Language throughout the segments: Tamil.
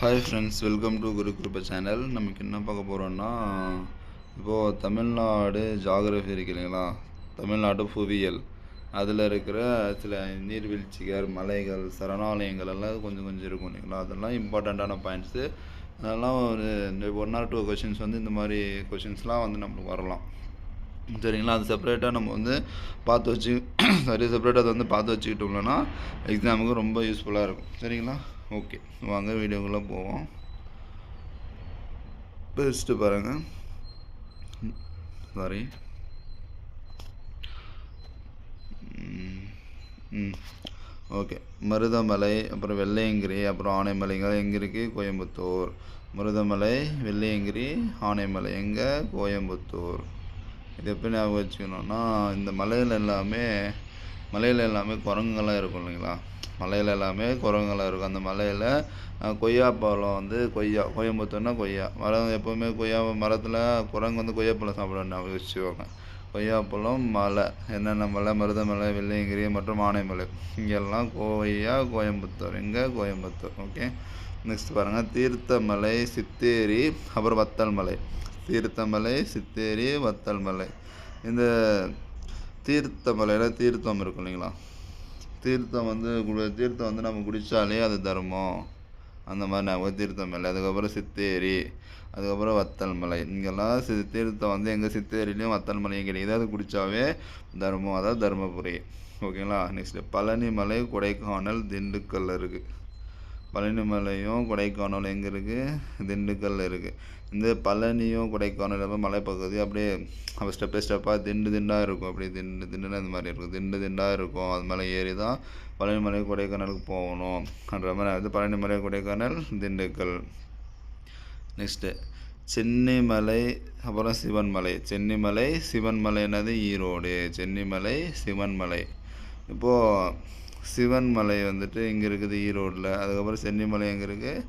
Hi friends welcome to Guru Kripa channel நமக்கு என்ன பார்க்க போகிறோன்னா இப்போது தமிழ்நாடு ஜாகிரஃபி இருக்கு இல்லைங்களா? தமிழ்நாடு புவியியல். அதில் இருக்கிற சில நீர்வீழ்ச்சிகள் மலைகள் சரணாலயங்கள் எல்லாம் கொஞ்சம் கொஞ்சம் இருக்கும் இல்லைங்களா? அதெல்லாம் இம்பார்ட்டண்ட்டான பாயிண்ட்ஸு அதெல்லாம் ஒரு ஒன் ஆர் டூ கொஷின்ஸ் வந்து இந்த மாதிரி கொஷின்ஸ்லாம் வந்து நம்மளுக்கு வரலாம். சரிங்களா? அது செப்பரேட்டாக நம்ம வந்து பார்த்து வச்சு சரி செப்பரேட்டாக அதை வந்து பார்த்து வச்சுக்கிட்டோம்னா எக்ஸாமுக்கு ரொம்ப யூஸ்ஃபுல்லாக இருக்கும். சரிங்களா? ஓகே வாங்க வீடியோக்குள்ளே போவோம். பெஸ்ட்டு பாருங்கள் சாரி ம் ஓகே மருதமலை அப்புறம் வெள்ளையங்கிரி அப்புறம் ஆனைமலைங்க எங்கே இருக்குது கோயம்புத்தூர். மருதமலை வெள்ளையங்கிரி ஆனைமலை. எங்கே? கோயம்புத்தூர். இது எப்படி ஞாபகம் வச்சுக்கணுன்னா இந்த மலையில் எல்லாமே மலையில் எல்லாமே குரங்குங்கள்லாம் இருக்கும் இல்லைங்களா? மலையில் எல்லாமே குரங்குங்கள்லாம் இருக்கும். அந்த மலையில் கொய்யா பழம் வந்து கொய்யா கோயம்புத்தூர்னா கொய்யா. மரம் எப்போவுமே கொய்யா மரத்தில் குரங்கு வந்து கொய்யாப்பழம் சாப்பிட ஞாபகம் வச்சுக்கோங்க கொய்யாப்பழம் மலை. என்னென்ன மலை? மருதமலை வெள்ளையங்கிரி மற்றும் ஆனைமலை. இங்கெல்லாம் கொய்யா கோயம்புத்தூர். இங்கே கோயம்புத்தூர். ஓகே? நெக்ஸ்ட் பாருங்கள் தீர்த்தமலை சித்தேரி அப்புறம் வத்தல் மலை. தீர்த்தமலை சித்தேரி வத்தல் மலை. இந்த தீர்த்தமலையில் தீர்த்தம் இருக்கும் இல்லைங்களா? தீர்த்தம் வந்து தீர்த்தம் வந்து நம்ம குடித்தாலே அது தர்மம். அந்த மாதிரி நாங்கள் தீர்த்தம் மலை அதுக்கப்புறம் சித்தேரி அதுக்கப்புறம் வத்தல் மலை. இங்கெல்லாம் சி தீர்த்தம் வந்து எங்கள் சித்தேரிலையும் வத்தல் மலையும் கிடைக்குது அது குடித்தாவே தர்மம். அதாவது தர்மபுரி. ஓகேங்களா? நெக்ஸ்ட்டு பழனி மலை கொடைக்கானல் திண்டுக்கல் இருக்குது பழனிமலையும் கொடைக்கானல் எங்கே இருக்குது திண்டுக்கல்ல இருக்குது இந்த பழனியும் கொடைக்கானல் அப்போ மலைப்பகுதி அப்படியே அப்போ ஸ்டெப் பை ஸ்டெப்பாக திண்டு திண்டாக இருக்கும். அப்படியே திண்டு திண்டுன்னு அந்த மாதிரி இருக்கும். திண்டு திண்டாக இருக்கும். அது மேலே ஏறி தான் பழனிமலை கொடைக்கானலுக்கு போகணும். அப்படின்ற மாதிரி வந்து பழனிமலை கொடைக்கானல் திண்டுக்கல். நெக்ஸ்ட்டு சென்னிமலை அப்புறம் சிவன்மலை. சென்னிமலை சிவன்மலை என்னது? ஈரோடு. சென்னிமலை சிவன்மலை. இப்போது சிவன்மலை வந்துட்டு இங்கே இருக்குது ஈரோடில். அதுக்கப்புறம் சென்னிமலை எங்கே இருக்குது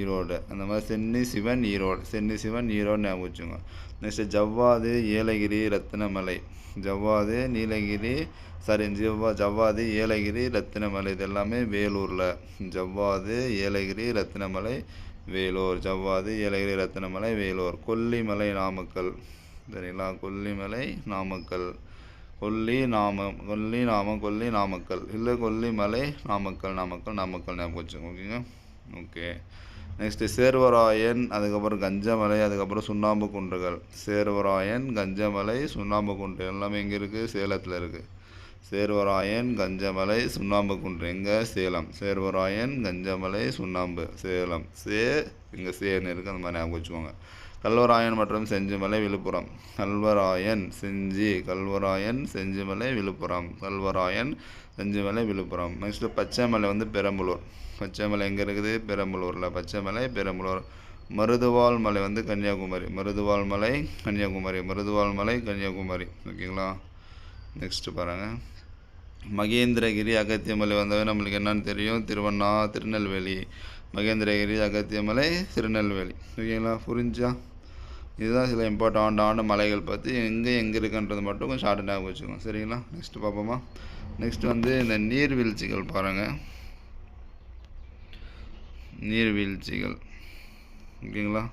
ஈரோடு. அந்த மாதிரி சென்னி சிவன் ஈரோடு. சென்னி சிவன் ஈரோடு ஞாபகம் வச்சுங்க நெக்ஸ்ட்டு ஜவ்வாது ஏலகிரி ரத்தினமலை. ஜவ்வாது நீலகிரி சாரி ஜவ்வா ஜவ்வாது ஏலகிரி ரத்தினமலை. இது எல்லாமே வேலூரில். ஜவ்வாது ஏலகிரி ரத்தினமலை வேலூர். ஜவ்வாது ஏலகிரி ரத்தினமலை வேலூர். கொல்லிமலை நாமக்கல். சரிங்களா? கொல்லிமலை நாமக்கல். கொல்லி நாமம் கொல்லி நாம கொல்லி நாமக்கல். இல்லை கொல்லிமலை நாமக்கல் நாமக்கல் நாமக்கல் ஞாபகம் வச்சுக்கோங்க ஓகேங்க ஓகே நெக்ஸ்ட்டு சேர்வராயன் அதுக்கப்புறம் கஞ்சமலை அதுக்கப்புறம் சுண்ணாம்பு குன்றுகள். சேர்வராயன் கஞ்சமலை சுண்ணாம்பு குன்று. எல்லாமே எங்கே இருக்குது சேலத்தில் இருக்குது சேர்வராயன் கஞ்சமலை சுண்ணாம்பு குன்று. எங்கே? சேலம். சேர்வராயன் கஞ்சமலை சுண்ணாம்பு சேலம். சே இங்கே சேன்னு இருக்குது அந்த மாதிரி ஞாபகம் வச்சுக்கோங்க. கல்வராயன் மற்றும் செஞ்சிமலை விழுப்புரம். கல்வராயன் செஞ்சி கல்வராயன் செஞ்சிமலை விழுப்புரம். கல்வராயன் செஞ்சிமலை விழுப்புரம். நெக்ஸ்ட்டு பச்சைமலை வந்து பெரம்பலூர். பச்சைமலை எங்கே இருக்குது? பெரம்பலூரில். பச்சைமலை பெரம்பலூர். மருதுவாள் மலை வந்து கன்னியாகுமரி. மருதுவாள் மலை கன்னியாகுமரி. மருதுவாள் மலை கன்னியாகுமரி. ஓகேங்களா? நெக்ஸ்ட்டு பாருங்கள் மகேந்திரகிரி அகத்தியமலை வந்தவே நம்மளுக்கு என்னன்னு தெரியும்? திருவண்ணா திருநெல்வேலி. மகேந்திரகிரி அகத்தியமலை திருநெல்வேலி. ஓகேங்களா புரிஞ்சா? இதுதான் சில இம்பார்ட்டண்டான மலைகள் பற்றி எங்கே எங்கே இருக்குன்றது மட்டும் கொஞ்சம் ஷார்ட் ஞாபகம் வச்சுக்கோங்க. சரிங்களா? நெக்ஸ்ட் பார்ப்போமா? நெக்ஸ்ட் வந்து இந்த நீர்வீழ்ச்சிகள் பாருங்கள் நீர்வீழ்ச்சிகள். ஓகேங்களா?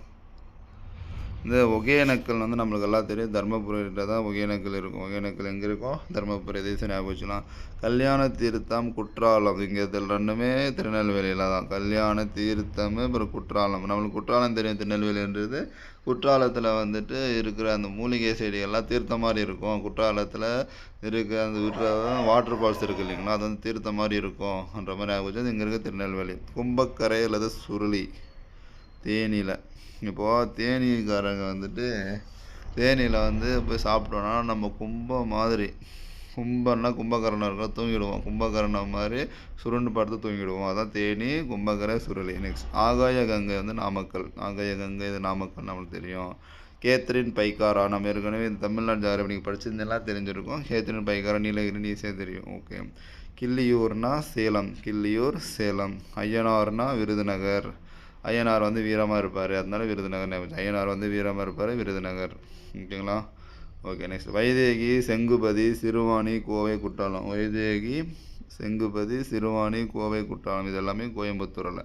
இந்த ஒகேனக்கல் வந்து நம்மளுக்கு எல்லாம் தெரியும். தர்மபுரியில் தான் ஒகேனக்கல் இருக்கும். ஒகேனக்கல் எங்கே இருக்கும்? தர்மபுரி தேசம் ஞாபகம் வச்சுக்கலாம் கல்யாண தீர்த்தம் குற்றாலம். இங்கே இதில் ரெண்டுமே திருநெல்வேலியில் தான். கல்யாண தீர்த்தம் அப்புறம் குற்றாலம். நம்மளுக்கு குற்றாலம் தெரியும். திருநெல்வேலின்றது குற்றாலத்தில் வந்துட்டு இருக்கிற அந்த மூலிகை செடிகள்லாம் தீர்த்தம் மாதிரி இருக்கும். குற்றாலத்தில் இருக்க அந்த விடுற வாட்டர் ஃபால்ஸ் இருக்குது இல்லைங்களா? அது வந்து தீர்த்தம் மாதிரி இருக்கும்ன்ற மாதிரி ஞாபகம் இங்கே இருக்க திருநெல்வேலி. கும்பக்கரை அல்லது சுருளி. தேனியில். இப்போது தேனிக்காரங்க வந்துட்டு தேனியில் வந்து போய் சாப்பிட்டோன்னா நம்ம கும்பம் மாதிரி கும்பம்னா கும்பகரணம் இருக்கும் தூங்கிடுவோம். கும்பகரணம் மாதிரி சுருண்டு படுத்து தூங்கிடுவோம். அதான் தேனி கும்பகரை சுருளி. நெக்ஸ்ட் ஆகாய கங்கை வந்து நாமக்கல். ஆகாய கங்கை இது நாமக்கல் நம்மளுக்கு தெரியும். கேத்ரின் பைக்காரா? நம்ம ஏற்கனவே இந்த தமிழ்நாடு ஜாகிரபி படிச்சிருந்தெல்லாம் தெரிஞ்சிருக்கும். கேத்ரின் பைக்காரா? நீலகிரி ஈஸியாக தெரியும். ஓகே கிள்ளியூர்னா சேலம். கிள்ளியூர் சேலம். ஐயனார்னா விருதுநகர். ஐயனார் வந்து வீரமாக இருப்பார். அதனால விருதுநகர் ஐயனார் வந்து வீரமாக இருப்பார் விருதுநகர். ஓகேங்களா? Okay next Vaidehi Sengupathi Siruvani Kovai Courtallam. Vaidehi Sengupathi Siruvani Kovai Courtallam. இது எல்லாமே கோயம்புத்தூரில்.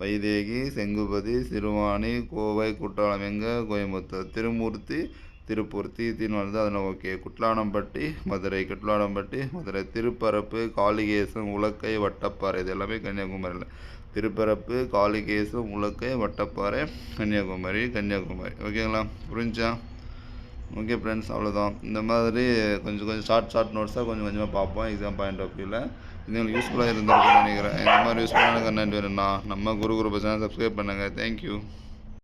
வைதேகி செங்குபதி சிறுவாணி கோவை குற்றாலம். எங்கே? கோயம்புத்தூர். திருமூர்த்தி திருப்பூர் தீத்தின்னு வந்து அதில் ஓகே குட்லானம்பட்டி மதுரை குட்லானம்பட்டி மதுரை திருப்பரப்பு காளிகேசம் உலக்கை வட்டப்பாறை இது எல்லாமே கன்னியாகுமரியில். திருப்பரப்பு காளிகேசம் உலக்கை வட்டப்பாறை கன்னியாகுமரி கன்னியாகுமரி. ஓகேங்களா? புரிஞ்சா? ஓகே ஃப்ரெண்ட்ஸ் அவ்வளோதான் இந்த மாதிரி கொஞ்சம் கொஞ்சம் ஷார்ட் ஷார்ட் நோட்ஸாக கொஞ்சம் கொஞ்சமாக பார்ப்போம். எக்ஸாம் பாயிண்ட் ஆஃப் வியூவில் இது உங்களுக்கு யூஸ்ஃபுல்லாக இருந்திருக்கும்னு நினைக்கிறேன். இந்த மாதிரி யூஸ்ஃபுல்லான கண்டென்ட் வேணும்னா நம்ம குரு குரு சேனல் சப்ஸ்கிரைப் பண்ணுங்கள் தேங்க்யூ